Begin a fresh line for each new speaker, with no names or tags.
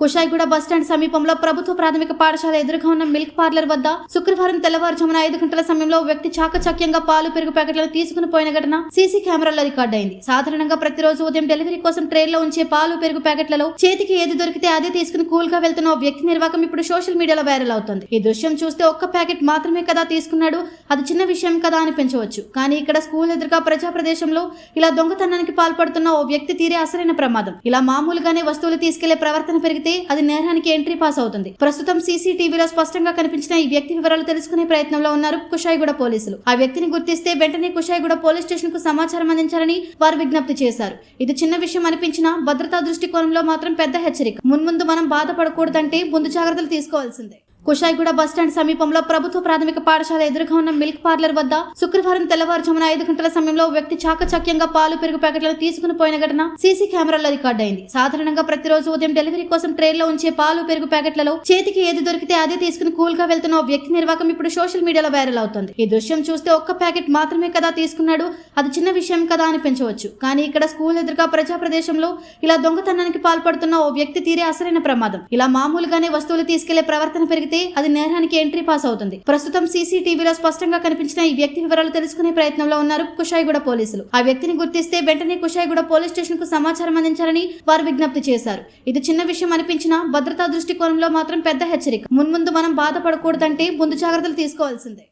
Kushaiguda bus stand సమీపంలో ప్రభుత్వ ప్రాథమిక పాఠశాల ఎదురుగా ఉన్న మిల్క్ పార్లర్ వద్ద శుక్రవారం తెల్లవారుజామున ఐదు గంటల సమయంలో వ్యక్తి చాకచక్యంగా పాలు పెరుగు ప్యాకెట్లను తీసుకుని పోయిన ఘటన సీసీ కెమెరాలో రికార్డ్ అయింది సాధారణంగా ప్రతిరోజు ఉదయం డెలివరీ కోసం ట్రైన్లో ఉంచే పాలు పెరుగు ప్యాకెట్లలో చేతికి ఏది దొరికితే అదే తీసుకుని కూల్గా వెళ్తున్న ఓ వ్యక్తి నిర్వాహకం ఇప్పుడు సోషల్ మీడియాలో వైరల్ అవుతుంది. ఈ దృశ్యం చూస్తే ఒక్క ప్యాకెట్ మాత్రమే కదా తీసుకున్నాడు అది చిన్న విషయం కదా అనిపించవచ్చు కానీ ఇక్కడ స్కూల్ ఎదురుగా ప్రజా ప్రదేశంలో ఇలా దొంగతనానికి పాల్పడుతున్న ఓ వ్యక్తి తీరే అసలైన ప్రమాదం. ఇలా మామూలుగానే వస్తువులు తీసుకెళ్ళే ప్రవర్తన పెరిగితే అది నేరానికి ఎంట్రీ పాస్ అవుతుంది. ప్రస్తుతం సీసీటీవీలో స్పష్టంగా కనిపించిన ఈ వ్యక్తి వివరాలు తెలుసుకునే ప్రయత్నంలో ఉన్నారు కుషాయిగూడ పోలీసులు. ఆ వ్యక్తిని గుర్తిస్తే వెంటనే కుషాయిగూడ పోలీస్ స్టేషన్కు సమాచారం అందించాలని వారు విజ్ఞప్తి చేశారు. ఇది చిన్న విషయం అనిపించినా భద్రతా దృష్టికోణంలో మాత్రం పెద్ద హెచ్చరిక. మున్ముందు మనం బాధపడకూడదంటే ముందు జాగ్రత్తలు తీసుకోవాల్సిందే. కుషాయిగూడ బస్టాండ్ సమీపంలో ప్రభుత్వ ప్రాథమిక పాఠశాల ఎదురుగా ఉన్న మిల్క్ పార్లర్ వద్ద శుక్రవారం తెల్లవారుజామున ఐదు గంటల సమయంలో వ్యక్తి చాకచక్యంగా పాలు పెరుగు ప్యాకెట్లను తీసుకుని పోయిన ఘటన సీసీ కెమెరాల్లో రికార్డ్ అయింది సాధారణంగా ప్రతిరోజు ఉదయం డెలివరీ కోసం ట్రైన్లో ఉంచే పాలు పెరుగు ప్యాకెట్లలో చేతికి ఏది దొరికితే అదే తీసుకుని కూల్గా వెళ్తున్న ఓ వ్యక్తి నిర్వాహకం ఇప్పుడు సోషల్ మీడియాలో వైరల్ అవుతుంది. ఈ దృశ్యం చూస్తే ఒక్క ప్యాకెట్ మాత్రమే కదా తీసుకున్నాడు అది చిన్న విషయం కదా అనిపించవచ్చు. కానీ ఇక్కడ స్కూల్ ఎదురుగా ప్రజా ప్రదేశంలో ఇలా దొంగతనానికి పాల్పడుతున్న ఓ వ్యక్తి తీరే అసలైన ప్రమాదం. ఇలా మామూలుగానే వస్తువులు తీసుకెళ్ళే ప్రవర్తన పెరిగితే అది నేరానికి ఎంట్రీ పాస్ అవుతుంది. ప్రస్తుతం సీసీటీవీలో స్పష్టంగా కనిపించిన ఈ వ్యక్తి వివరాలు తెలుసుకునే ప్రయత్నంలో ఉన్నారు కుషాయిగూడ పోలీసులు. ఆ వ్యక్తిని గుర్తిస్తే వెంటనే కుషాయిగూడ పోలీస్ స్టేషన్కు సమాచారం అందించాలని వారు విజ్ఞప్తి చేశారు. ఇది చిన్న విషయం అనిపించినా భద్రతా దృష్టికోణంలో మాత్రం పెద్ద హెచ్చరిక. మున్ముందు మనం బాధపడకూడదంటే ముందు జాగ్రత్తలు తీసుకోవాల్సిందే.